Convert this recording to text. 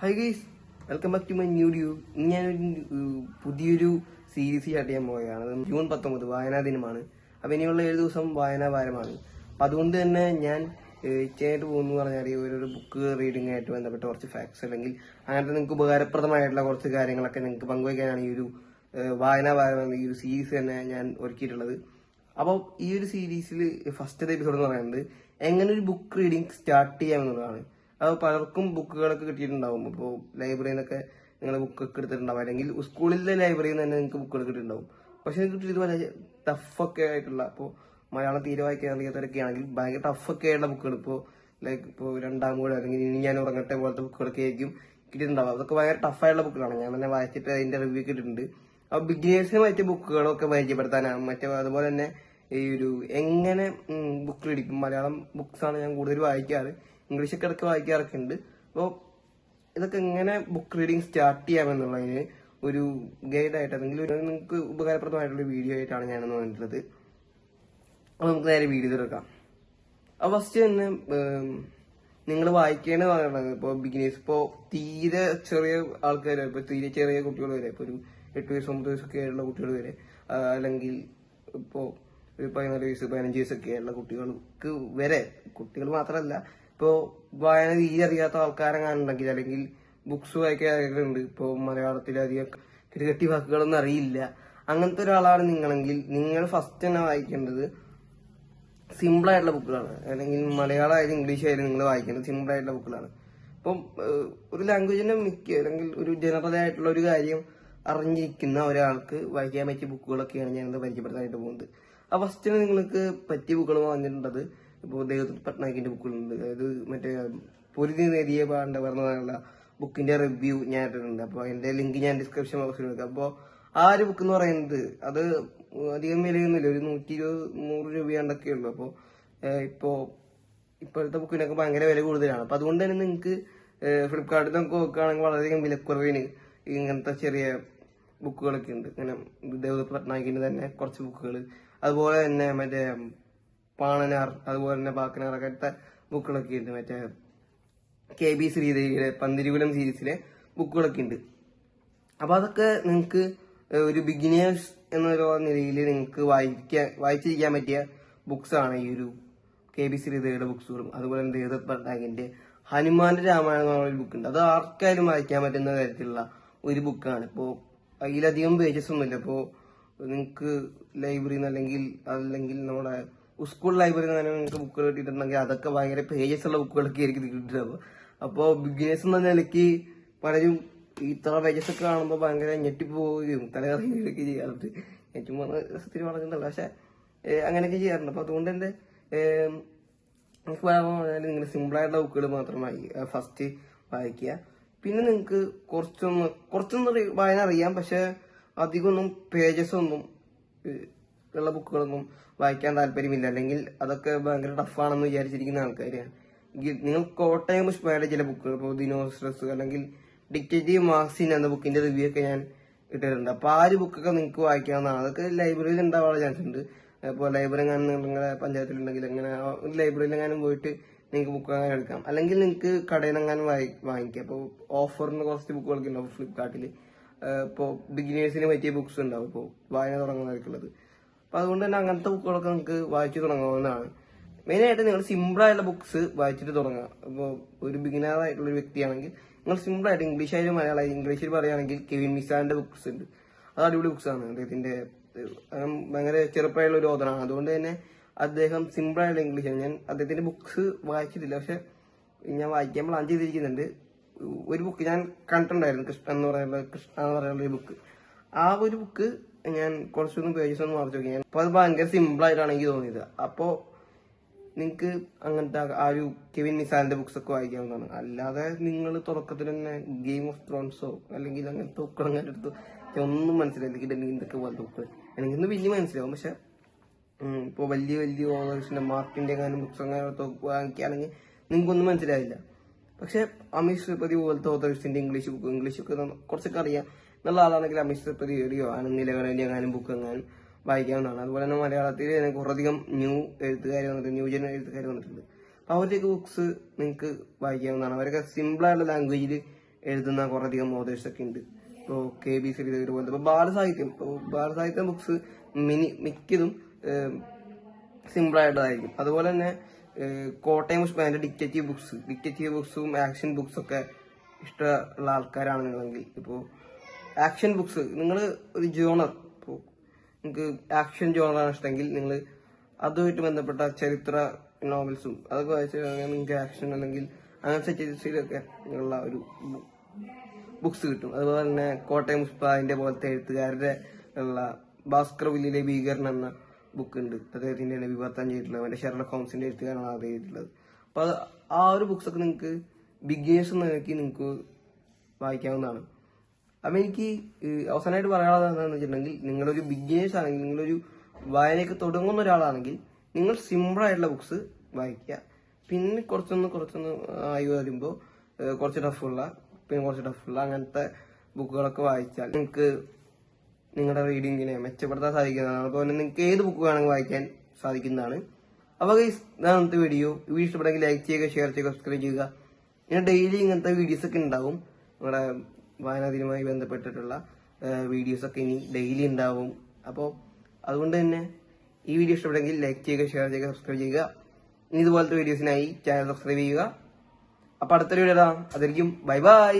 Hi guys welcome back to my new due ഞാനൊരു പുതിയൊരു series start ചെയ്യാൻ പോവുകയാണ്. ജൂൺ പത്തൊമ്പത് വായനാ ദിനമാണ്. അപ്പം ഇനിയുള്ള ഏഴ് ദിവസം വായനാ വാരമാണ്. അപ്പം അതുകൊണ്ട് തന്നെ ഞാൻ ചെയ്യാനായിട്ട് പോകുന്നു പറഞ്ഞാൽ ഓരോ ബുക്ക് റീഡിംഗ് ആയിട്ട് ബന്ധപ്പെട്ട കുറച്ച് ഫാക്ട്സ് അല്ലെങ്കിൽ അങ്ങനത്തെ നിങ്ങൾക്ക് ഉപകാരപ്രദമായിട്ടുള്ള കുറച്ച് കാര്യങ്ങളൊക്കെ നിങ്ങൾക്ക് പങ്കുവയ്ക്കാനാണ് ഈ ഒരു വായനാ വാരം ഈ ഒരു സീരീസ് തന്നെ ഞാൻ ഒരുക്കിയിട്ടുള്ളത്. അപ്പോൾ ഈ ഒരു സീരീസിൽ ഫസ്റ്റ് എപ്പിസോഡ് എന്ന് പറയുന്നത് എങ്ങനെ ഒരു ബുക്ക് റീഡിങ് സ്റ്റാർട്ട് ചെയ്യാമെന്നുള്ളതാണ്. അത് പലർക്കും ബുക്കുകളൊക്കെ കിട്ടിയിട്ടുണ്ടാവും. ഇപ്പോൾ ലൈബ്രറിയിൽ നിന്നൊക്കെ നിങ്ങൾ ബുക്കൊക്കെ എടുത്തിട്ടുണ്ടാവും. അല്ലെങ്കിൽ സ്കൂളിലെ ലൈബ്രറിയിൽ നിന്ന് തന്നെ നിങ്ങൾക്ക് ബുക്കുകൾ കിട്ടിയിട്ടുണ്ടാവും. പക്ഷെ കിട്ടിയത് വളരെ ടഫൊക്കെ ആയിട്ടുള്ള ഇപ്പോൾ മലയാളം തീരെ വായിക്കാൻ അറിയാത്തവരൊക്കെ ആണെങ്കിൽ ഭയങ്കര ടഫൊക്കെ ആയിട്ടുള്ള ബുക്കുകൾ ഇപ്പോൾ ലൈക്ക് ഇപ്പോൾ രണ്ടാം കൂടെ അല്ലെങ്കിൽ ഇനി ഞാൻ ഉറങ്ങട്ടെ പോലത്തെ ബുക്കുകളൊക്കെ ആയിരിക്കും കിട്ടിയിട്ടുണ്ടാവും അതൊക്കെ ഭയങ്കര ടഫായിട്ടുള്ള ബുക്കുകളാണ്. ഞാൻ തന്നെ വായിച്ചിട്ട് അതിന്റെ റിവ്യൂ കിട്ടിയിട്ടുണ്ട് അപ്പോൾ ബിഗിനേഴ്സിന് പറ്റിയ ബുക്കുകളൊക്കെ പരിചയപ്പെടുത്താനാണ്. മറ്റേ അതുപോലെ തന്നെ ഈ ഒരു എങ്ങനെ ബുക്ക് റീഡിക്കും മലയാളം ബുക്സാണ് ഞാൻ കൂടുതൽ വായിക്കാറ്. ഇംഗ്ലീഷ് ഒക്കെ ഇടയ്ക്ക് വായിക്കാറൊക്കെ ഉണ്ട് അപ്പോൾ ഇതൊക്കെ എങ്ങനെ ബുക്ക് റീഡിങ് സ്റ്റാർട്ട് ചെയ്യാമെന്നുള്ളതിന് ഒരു ഗൈഡായിട്ട് അല്ലെങ്കിൽ നിങ്ങൾക്ക് ഉപകാരപ്രദമായിട്ടുള്ള വീഡിയോ ആയിട്ടാണ് ഞാനെന്ന് പറഞ്ഞിട്ടുള്ളത് അപ്പോൾ നമുക്ക് നേരെ വീഡിയോ എടുക്കാം. അപ്പോൾ ഫസ്റ്റ് തന്നെ നിങ്ങൾ വായിക്കേണ്ട പറയുന്നത് ഇപ്പോൾ ബിഗിനേഴ്സ് ഇപ്പോൾ തീരെ ചെറിയ ആൾക്കാർ ഇപ്പോൾ തീരെ ചെറിയ കുട്ടികൾ വരെ ഇപ്പോൾ ഒരു എട്ട് വയസ്സ് ഒമ്പത് വയസ്സൊക്കെ ആയിട്ടുള്ള കുട്ടികൾ വരെ അല്ലെങ്കിൽ ഇപ്പോൾ ഒരു പതിനാല് വയസ്സ് പതിനഞ്ച് വയസ്സൊക്കെ ഉള്ള കുട്ടികൾക്ക് വരെ കുട്ടികൾ മാത്രമല്ല ഇപ്പോൾ വായന തീരെ അറിയാത്ത ആൾക്കാരെങ്ങാനുണ്ടെങ്കിൽ അല്ലെങ്കിൽ ബുക്സ് വായിക്കാറുണ്ട് ഇപ്പോൾ മലയാളത്തിലധികം ക്രിക്കറ്റ് വാക്കുകളൊന്നും അറിയില്ല. അങ്ങനത്തെ ഒരാളാണ് നിങ്ങളെങ്കിൽ നിങ്ങൾ ഫസ്റ്റ് തന്നെ വായിക്കേണ്ടത് സിമ്പിൾ ആയിട്ടുള്ള ബുക്കുകളാണ് അല്ലെങ്കിൽ മലയാളം ആയാലും ഇംഗ്ലീഷ് ആയാലും നിങ്ങൾ വായിക്കേണ്ടത് സിമ്പിൾ ആയിട്ടുള്ള ബുക്കുകളാണ് ഇപ്പം ഒരു ലാംഗ്വേജിന്റെ മിക്ക അല്ലെങ്കിൽ ഒരു ജനറൽ ആയിട്ടുള്ള ഒരു കാര്യം അറിഞ്ഞിരിക്കുന്ന ഒരാൾക്ക് വായിക്കാൻ പറ്റിയ ബുക്കുകളൊക്കെയാണ് ഞാനിത് പരിചയപ്പെടുത്താനായിട്ട് പോകുന്നത്. ആ ഫസ്റ്റിന് നിങ്ങൾക്ക് പറ്റിയ ബുക്കുകൾ വാങ്ങിയിട്ടുണ്ടത് ഇപ്പോൾ ദേവദത്ത് പട്നായിക്കിന്റെ ബുക്കുകളുണ്ട് അതായത് മറ്റേ പൊരുതി നേരിയ പാണ്ഡവർ എന്ന് ബുക്കിന്റെ റിവ്യൂ ഞാൻ ഇട്ടിട്ടുണ്ട്. അപ്പോൾ അതിന്റെ ലിങ്ക് ഞാൻ ഡിസ്ക്രിപ്ഷൻ ബോക്സിൽ എടുക്കാം അപ്പോൾ ആ ഒരു ബുക്ക് എന്ന് പറയുന്നത് അത് അധികം വിലയൊന്നുമില്ല. ഒരു നൂറ്റി ഇരുപത് നൂറ് രൂപയാണ്ടൊക്കെ ഉള്ളൂ. അപ്പോൾ ഇപ്പോൾ ഇപ്പോഴത്തെ ബുക്കിനൊക്കെ ഭയങ്കര വില കൂടുതലാണ്. അപ്പോൾ അതുകൊണ്ട് തന്നെ നിങ്ങൾക്ക് ഫ്ലിപ്കാർട്ടിൽ നമുക്ക് നോക്കുകയാണെങ്കിൽ വളരെയധികം വിലക്കുറവിന് ഇങ്ങനത്തെ ചെറിയ ബുക്കുകളൊക്കെ ഉണ്ട്. ഇങ്ങനെ ദേവദത്ത് പട്നായിക്കിന്റെ തന്നെ കുറച്ച് ബുക്കുകൾ അതുപോലെ തന്നെ മറ്റേ പാണനാർ അതുപോലെ തന്നെ ബാക്കനാർ അങ്ങനത്തെ ബുക്കുകളൊക്കെ ഉണ്ട് മറ്റേ കെ ബി ശ്രീദേവിയുടെ പന്തിരികുലം സീരീസിലെ ബുക്കുകളൊക്കെ ഉണ്ട്. അപ്പൊ അതൊക്കെ നിങ്ങൾക്ക് ഒരു ബിഗിനേഴ്സ് എന്നൊരു നിലയിൽ നിങ്ങൾക്ക് വായിക്കാൻ വായിച്ചിരിക്കാൻ പറ്റിയ ബുക്സ് ആണ് ഈ ഒരു കെ ബി ശ്രീദേവിയുടെ ബുക്സുകളും അതുപോലെ തന്നെ ദേവദത്ത് പട്നായകിന്റെ ഹനുമാന്റെ രാമായണം ബുക്ക് ഉണ്ട്. അത് ആർക്കായാലും വായിക്കാൻ പറ്റുന്ന തരത്തിലുള്ള ഒരു ബുക്കാണ് ഇപ്പോ അതിലധികം പേജസ് ഒന്നുമില്ല. ഇപ്പോ നിങ്ങൾക്ക് ലൈബ്രറിന്ന് അല്ലെങ്കിൽ അല്ലെങ്കിൽ നമ്മുടെ സ്കൂൾ ലൈബ്രറിയിൽ നിന്ന് നിങ്ങൾക്ക് ബുക്കുകൾ കിട്ടിയിട്ടുണ്ടെങ്കിൽ അതൊക്കെ ഭയങ്കര പേജസ് ഉള്ള ബുക്കുകളൊക്കെ ആയിരിക്കും കിട്ടിയിട്ടുള്ളത് അപ്പോൾ ബിഗിനേഴ്സ് എന്ന നിലയ്ക്ക് പലരും ഇത്ര പേജസ് ഒക്കെ കാണുമ്പോൾ ഭയങ്കര ഞെട്ടിപ്പോവുകയും തലകറങ്ങുകയൊക്കെ ചെയ്യാറുണ്ട് ഏറ്റവും രസത്തിന് പറഞ്ഞിട്ടുണ്ടല്ലോ പക്ഷെ അങ്ങനെയൊക്കെ ചെയ്യാറുണ്ട്. അപ്പോൾ അതുകൊണ്ട് തന്നെ നിങ്ങൾക്ക് പറയാൻ നിങ്ങൾ സിമ്പിളായിട്ടുള്ള ബുക്കുകൾ മാത്രമായി ഫസ്റ്റ് വായിക്കുക. പിന്നെ നിങ്ങൾക്ക് കുറച്ചൊന്ന് കുറച്ചൊന്ന് വായന അറിയാം. പക്ഷെ അധികമൊന്നും പേജസ് ഒന്നും ഉള്ള ബുക്കുകളൊന്നും വായിക്കാൻ താല്പര്യമില്ല. അല്ലെങ്കിൽ അതൊക്കെ ഭയങ്കര ടഫാണെന്ന് വിചാരിച്ചിരിക്കുന്ന ആൾക്കാരാണ് നിങ്ങൾ കോട്ടയം പുഷ്പയുടെ ചില ബുക്കുകൾ ഇപ്പോൾ ദിനോസ്ട്രസ് അല്ലെങ്കിൽ ഡിക്റ്റേറ്റീവ് മാർക്സിൻ എന്ന ബുക്കിന്റെ റിവ്യൂ ഒക്കെ ഞാൻ ഇട്ടിട്ടുണ്ട്. അപ്പൊ ആ ഒരു ബുക്കൊക്കെ നിങ്ങൾക്ക് വായിക്കാവുന്നതാണ്. അതൊക്കെ ലൈബ്രറിയിൽ ഉണ്ടാവാനുള്ള ചാൻസ് ഉണ്ട്. ഇപ്പോൾ ലൈബ്രറി എങ്ങാനും നിങ്ങളുടെ പഞ്ചായത്തിലുണ്ടെങ്കിൽ അങ്ങനെ ലൈബ്രറിയിൽ എങ്ങാനും പോയിട്ട് നിങ്ങൾക്ക് ബുക്ക് അങ്ങനെ എടുക്കാം. അല്ലെങ്കിൽ നിങ്ങൾക്ക് കടയിൽ എങ്ങാനും വായി- വാങ്ങിക്കാം. അപ്പോൾ ഓഫറിന് കുറച്ച് ബുക്കുകളൊക്കെ ഉണ്ടാവും. ഫ്ലിപ്കാർട്ടിൽ ഇപ്പോൾ ബിഗിനേഴ്സിന് പറ്റിയ ബുക്സ് ഉണ്ടാവും. ഇപ്പോൾ വായന തുടങ്ങുന്നവർക്കുള്ളത് അപ്പൊ അതുകൊണ്ട് തന്നെ അങ്ങനത്തെ ബുക്കുകളൊക്കെ നിങ്ങൾക്ക് വായിച്ചു തുടങ്ങാവുന്നതാണ്. മെയിൻ ആയിട്ട് നിങ്ങൾ സിമ്പിൾ ആയിട്ടുള്ള ബുക്സ് വായിച്ചിട്ട് തുടങ്ങുക. അപ്പൊ ഒരു ബിഗിനർ ആയിട്ടുള്ള ഒരു വ്യക്തിയാണെങ്കിൽ നിങ്ങൾ സിമ്പിൾ ആയിട്ട് ഇംഗ്ലീഷ് ആയാലും മലയാളം ഇംഗ്ലീഷിൽ പറയുകയാണെങ്കിൽ കെവിൻ മിസാന്റെ ബുക്സ് ഉണ്ട്. അത് അടിപൊളി ബുക്സ് ആണ്. അദ്ദേഹത്തിന്റെ ഭയങ്കര ചെറുപ്പമായുള്ള ഒരു ഓതനാണ് അതുകൊണ്ട് തന്നെ അദ്ദേഹം സിമ്പിൾ ആയിട്ടുള്ള ഇംഗ്ലീഷാണ് ഞാൻ അദ്ദേഹത്തിന്റെ ബുക്സ് വായിച്ചിട്ടില്ല. പക്ഷെ ഞാൻ വായിക്കാൻ പ്ലാൻ ചെയ്തിരിക്കുന്നുണ്ട്. ഒരു ബുക്ക് ഞാൻ കണ്ടിട്ടുണ്ടായിരുന്നു. കൃഷ്ണ എന്ന് പറയുന്ന കൃഷ്ണ എന്ന് പറയുന്ന ഒരു ബുക്ക് ആ ഒരു ബുക്ക് ഞാൻ കുറച്ചൊന്നും പേജസ് ഒന്ന് മറച്ചു നോക്കി ഞാൻ അപ്പൊ അത് ഭയങ്കര സിമ്പിൾ ആയിട്ടാണ് എനിക്ക് തോന്നിയത്. അപ്പോ നിങ്ങൾക്ക് അങ്ങനത്തെ ആ- ഒരു കെവിൻ നിസാലിന്റെ ബുക്സ് ഒക്കെ വായിക്കാവുന്നതാണ് അല്ലാതെ നിങ്ങൾ തുടക്കത്തിൽ തന്നെ ഗെയിം ഓഫ് ത്രോൺസോ അല്ലെങ്കിൽ അങ്ങനത്തെ ബുക്കുകൾ എടുത്തു ഒന്നും മനസ്സിലായില്ല. ഇതൊക്കെ പോലത്തെ ബുക്ക് എനിക്ക് ഇന്ന് വലിയ മനസ്സിലാവും. പക്ഷെ ഇപ്പോൾ ഇപ്പൊ വലിയ വലിയ ഓതേഴ്സിന്റെ മാർക്കിന്റെ അങ്ങനെ ബുക്സ് അങ്ങനെ വാങ്ങിക്കുകയാണെങ്കിൽ നിങ്ങൾക്കൊന്നും മനസ്സിലാവില്ല പക്ഷെ അമീഷ് ശ്രീപതി പോലത്തെ ഓതേഴ്സിന്റെ ഇംഗ്ലീഷ് ബുക്ക് ഇംഗ്ലീഷ് ബുക്ക് നന്ന- കുറച്ചൊക്കെ അറിയാം. എന്നുള്ള ആളാണെങ്കിൽ ത്രിപതി എഴുതിയോ ആനന്ദ് നിലകളിലെ എങ്ങാനും ബുക്ക് എങ്ങാനും വായിക്കാവുന്നതാണ്. അതുപോലെ തന്നെ മലയാളത്തിൽ കുറേയധികം ന്യൂ എഴുത്തുകാർ വന്നിട്ടുണ്ട് ന്യൂ ജന എഴുത്തുകാർ വന്നിട്ടുണ്ട്. അപ്പൊ അവരുടെയൊക്കെ ബുക്സ് നിങ്ങൾക്ക് വായിക്കാവുന്നതാണ്. അവരൊക്കെ സിമ്പിളായിട്ടുള്ള ലാംഗ്വേജിൽ എഴുതുന്ന കുറേയധികം ഒക്കെ ഉണ്ട്. ഇപ്പോൾ കെ ബി സി പോലത്തെ ഇപ്പോൾ ബാലസാഹിത്യം ഇപ്പോൾ ബാലസാഹിത്യം ബുക്സ് മിനി മിക്കതും സിമ്പിൾ ആയിട്ടതായിരിക്കും അതുപോലെ തന്നെ കോട്ടയം പുഷ്പന്റെ ഡിക്റ്റേറ്റീവ് ബുക്സ് ഡിക്റ്റേറ്റീവ് ബുക്സും ആക്ഷൻ ബുക്സൊക്കെ ഇഷ്ടമുള്ള ആൾക്കാരാണെന്നുണ്ടെങ്കിൽ ഇപ്പോൾ ആക്ഷൻ ബുക്സ് നിങ്ങൾ ഒരു ജോണർ നിങ്ങൾക്ക് ആക്ഷൻ ജോണറാണ് ഇഷ്ടമെങ്കിൽ നിങ്ങൾ അതുമായിട്ട് ബന്ധപ്പെട്ട ചരിത്ര നോവൽസും അതൊക്കെ വായിച്ചു കഴിഞ്ഞാൽ നിങ്ങൾക്ക് ആക്ഷൻ അല്ലെങ്കിൽ അങ്ങനത്തെ ചരിത്രത്തിലൊക്കെ ഉള്ള ഒരു ബുക്സ് കിട്ടും. അതുപോലെ തന്നെ കോട്ടയം പുഷ്പന്റെ പോലത്തെ എഴുത്തുകാരുടെ ഉള്ള ഭാസ്കർ വില്ലിലെ ഭീകരൻ എന്ന ബുക്ക് ഉണ്ട്. അദ്ദേഹത്തിന്റെ വിവർത്തനം ചെയ്തിട്ടുള്ളത് മറ്റേ ഷെർലക് ഹോംസിന്റെ എഴുത്തുകാരാണ് അത് ചെയ്തിട്ടുള്ളത്. അപ്പൊ ആ ഒരു ബുക്സ് ഒക്കെ നിങ്ങൾക്ക് ബിഗേഴ്സ് നോക്കി നിങ്ങൾക്ക് വായിക്കാവുന്നതാണ്. അപ്പൊ എനിക്ക് അവസാനമായിട്ട് പറയാനുള്ളത് എന്താണെന്ന് വെച്ചിട്ടുണ്ടെങ്കിൽ നിങ്ങളൊരു ബിഗിനേഴ്സ് ആണെങ്കിൽ നിങ്ങളൊരു വായനയ്ക്ക് തുടങ്ങുന്ന ഒരാളാണെങ്കിൽ നിങ്ങൾ സിമ്പിൾ ആയിട്ടുള്ള ബുക്സ് വായിക്കുക. പിന്നെ കുറച്ചൊന്ന് കുറച്ചൊന്ന് ആയി വരുമ്പോൾ കുറച്ച് ടഫുള്ള പിന്നെ കുറച്ച് ടഫുള്ള അങ്ങനത്തെ ബുക്കുകളൊക്കെ വായിച്ചാൽ നിങ്ങൾക്ക് നിങ്ങളുടെ റീഡിങ്ങിനെ മെച്ചപ്പെടുത്താൻ സാധിക്കുന്നതാണ്. അതുപോലെ നിങ്ങൾക്ക് ഏത് ബുക്ക് വേണമെങ്കിൽ വായിക്കാൻ സാധിക്കുന്നതാണ്. അപ്പോൾ ഇതാണ് ഇന്നത്തെ വീഡിയോ വീഡിയോ ഇഷ്ടപ്പെട്ടെങ്കിൽ ലൈക്ക് ചെയ്യുക ഷെയർ ചെയ്യുക സബ്സ്ക്രൈബ് ചെയ്യുക. ഇങ്ങനെ ഡെയിലി ഇങ്ങനത്തെ വീഡിയോസ് ഒക്കെ ഉണ്ടാവും. നമ്മുടെ വായനാദിനവുമായി ബന്ധപ്പെട്ടിട്ടുള്ള വീഡിയോസ് ഒക്കെ ഇനി ഡെയിലി ഉണ്ടാവും. അപ്പോൾ അതുകൊണ്ട് തന്നെ ഈ വീഡിയോ ഇഷ്ടപ്പെട്ടെങ്കിൽ ലൈക്ക് ചെയ്യുക ഷെയർ ചെയ്യുക സബ്സ്ക്രൈബ് ചെയ്യുക. ഇനി ഇതുപോലത്തെ വീഡിയോസിനായി ചാനൽ സബ്സ്ക്രൈബ് ചെയ്യുക. അപ്പോൾ അടുത്തൊരു വീഡിയോ അതായിരിക്കും ബൈ ബൈ